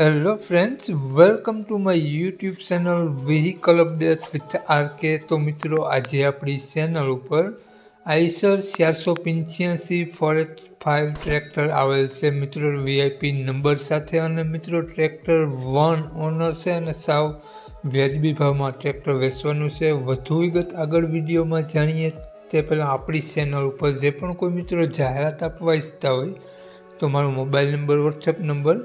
Hello friends welcome to my YouTube channel vehicle update with RK તો મિત્રો, આજે આપણી ચેનલ ઉપર આઈસર ચારસો પંચ્યાસી ફોરેટ ફાઇવ ટ્રેક્ટર આવેલ છે. મિત્રો વીઆઈપી નંબર સાથે અને મિત્રો ટ્રેક્ટર વન ઓનર છે અને સાવ વ્યાજબી ભાવમાં ટ્રેક્ટર વેચવાનું છે. વધુ વિગત આગળ વિડીયોમાં જાણીએ તે પહેલાં આપણી ચેનલ ઉપર જે પણ કોઈ મિત્રો જાહેરાત આપવા ઈચ્છતા હોય, તો મારો મોબાઈલ નંબર વોટ્સએપ નંબર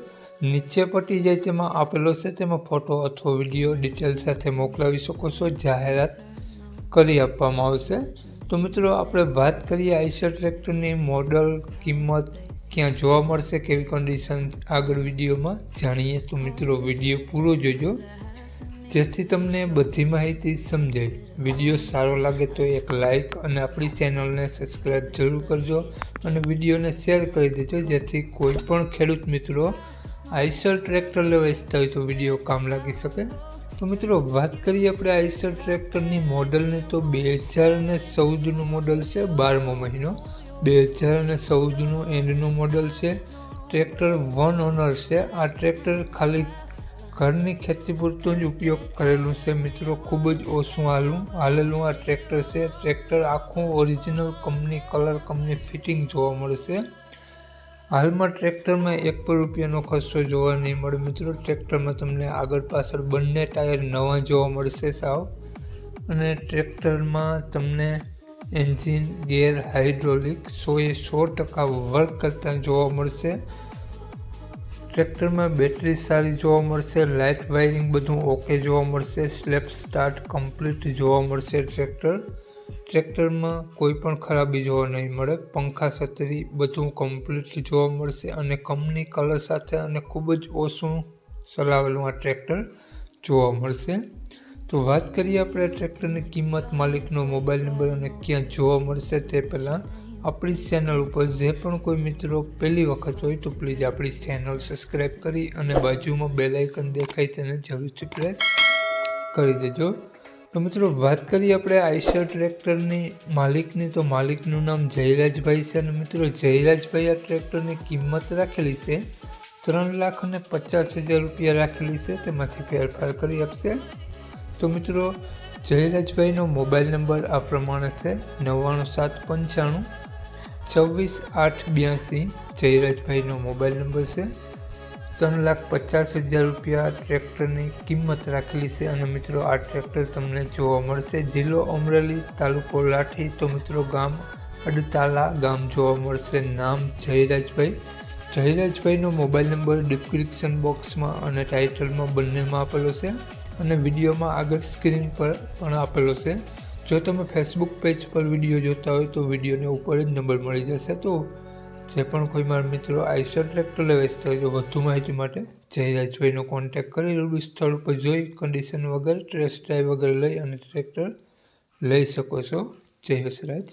નીચે પટી જાય તેમાં આપેલો છે, તેમાં ફોટો અથવા વીડિયો ડિટેલ સાથે મોકલાવી શકો છો, જાહેરાત કરી આપવામાં આવશે. તો મિત્રો, આપણે વાત કરીએ આઈસર ટ્રેક્ટરની મોડલ કિંમત ક્યાં જોવા મળશે, કેવી કન્ડિશન આગળ વિડીયોમાં જાણીએ. તો મિત્રો, વીડિયો પૂરો જોજો. જેથી તમને બધી માહિતી સમજાય. વીડિયો સારો લાગે તો એક લાઇક અને આપણી ચેનલને સબસ્ક્રાઈબ જરૂર કરજો અને વિડીયોને શેર કરી દેજો, જેથી કોઈ પણ ખેડૂત મિત્રો આઈસર ટ્રેક્ટર લેવા ઈચ્છતા હોય તો વીડિયો કામ લાગી શકે. તો મિત્રો, વાત કરીએ આપણે આઈસર ટ્રેક્ટરની મોડલની. તો બે હજાર અને ચૌદનું મોડલ છે બારમો મહિનો. બે હજાર અને ચૌદનું એન્ડનું મોડલ છે. ટ્રેક્ટર વન ઓનર છે. આ ટ્રેક્ટર ખાલી ઘરની ખેતી પૂરતો જ ઉપયોગ કરેલું છે મિત્રો. ખૂબ જ ઓછું હાલું, હાલેલું આ ટ્રેક્ટર છે. ટ્રેક્ટર આખું original company colour company fitting જોવા મળશે હાલમાં ટ્રેક્ટરમાં એક પણ રૂપિયાનો ખર્ચો જોવા નહીં મળે. મિત્રો, ટ્રેક્ટરમાં તમને આગળ પાછળ બંને ટાયર નવા જોવા મળશે સાવ. અને ટ્રેક્ટરમાં તમને એન્જિન ગેર હાઇડ્રોલિક સોએ સો ટકા વર્ક કરતાં જોવા મળશે. ટ્રેક્ટરમાં બેટરી સારી જોવા મળશે, લાઇટ વાયરિંગ બધું ઓકે જોવા મળશે સ્લેપ સ્ટાર્ટ કમ્પ્લીટ જોવા મળશે ટ્રેક્ટર. ટ્રેક્ટરમાં કોઈ પણ ખરાબી જોવા નહીં મળે. પંખા, છત્રી બધું કમ્પ્લીટ જોવા મળશે અને કંપની કલર સાથે અને ખૂબ જ ઓછું ચલાવેલું આ ટ્રેક્ટર જોવા મળશે. તો વાત કરીએ આપણે ટ્રેક્ટરની કિંમત, માલિકનો મોબાઈલ નંબર અને ક્યાં જોવા મળશે તે પહેલાં આપણી ચેનલ ઉપર જે પણ કોઈ મિત્રો પહેલી વખત હોય તો પ્લીઝ આપણી ચેનલ સબસ્ક્રાઈબ કરી અને બાજુમાં બેલાઇકન દેખાય તેને જરૂરથી પ્રેસ કરી દેજો. તો મિત્રો, વાત કરીએ આપણે આઈશર ટ્રેક્ટરની માલિકની. તો માલિકનું નામ જયરાજભાઈ છે અને મિત્રો, જયરાજભાઈ આ ટ્રેક્ટરની કિંમત રાખેલી છે ત્રણ લાખ અને પચાસ હજાર રૂપિયા રાખેલી છે. તેમાંથી ફેરફાર કરી આપશે. તો મિત્રો, જયરાજભાઈનો મોબાઈલ નંબર આ પ્રમાણે છે નવ્વાણું સાત પંચાણું, છવ્વીસ આઠ બ્યાસી. જયરાજભાઈનો મોબાઈલ નંબર છે ત્રણ લાખ પચાસ હજાર રૂપિયા ટ્રેક્ટરની કિંમત રાખેલી છે અને મિત્રો આ ટ્રેક્ટર તમને જોવા મળશે. જિલ્લો અમરેલી તાલુકો લાઠી. તો મિત્રો ગામ અડતાલા ગામ જોવા મળશે. નામ જયરાજભાઈ. જયરાજભાઈનો મોબાઈલ નંબર ડિસ્ક્રિપ્શન બોક્સમાં અને ટાઇટલમાં બંનેમાં આપેલો છે અને વિડીયોમાં આગળ સ્ક્રીન પર પણ આપેલો છે. જો તમે ફેસબુક પેજ પર વીડિયો જોતા હોય તો વિડીયોને ઉપર જ નંબર મળી જશે. તો જે પણ કોઈ મારા મિત્રો આઈસર ટ્રેક્ટર વેચતા હોય તો વધુ માહિતી માટે જયરાજભાઈનો કોન્ટેક્ટ કરી રૂબી સ્થળ ઉપર જોઈ કન્ડિશન વગર ટ્રેસ ડ્રાઈવ વગર લઈ અને ટ્રેક્ટર લઈ શકો છો. જય વસરાજ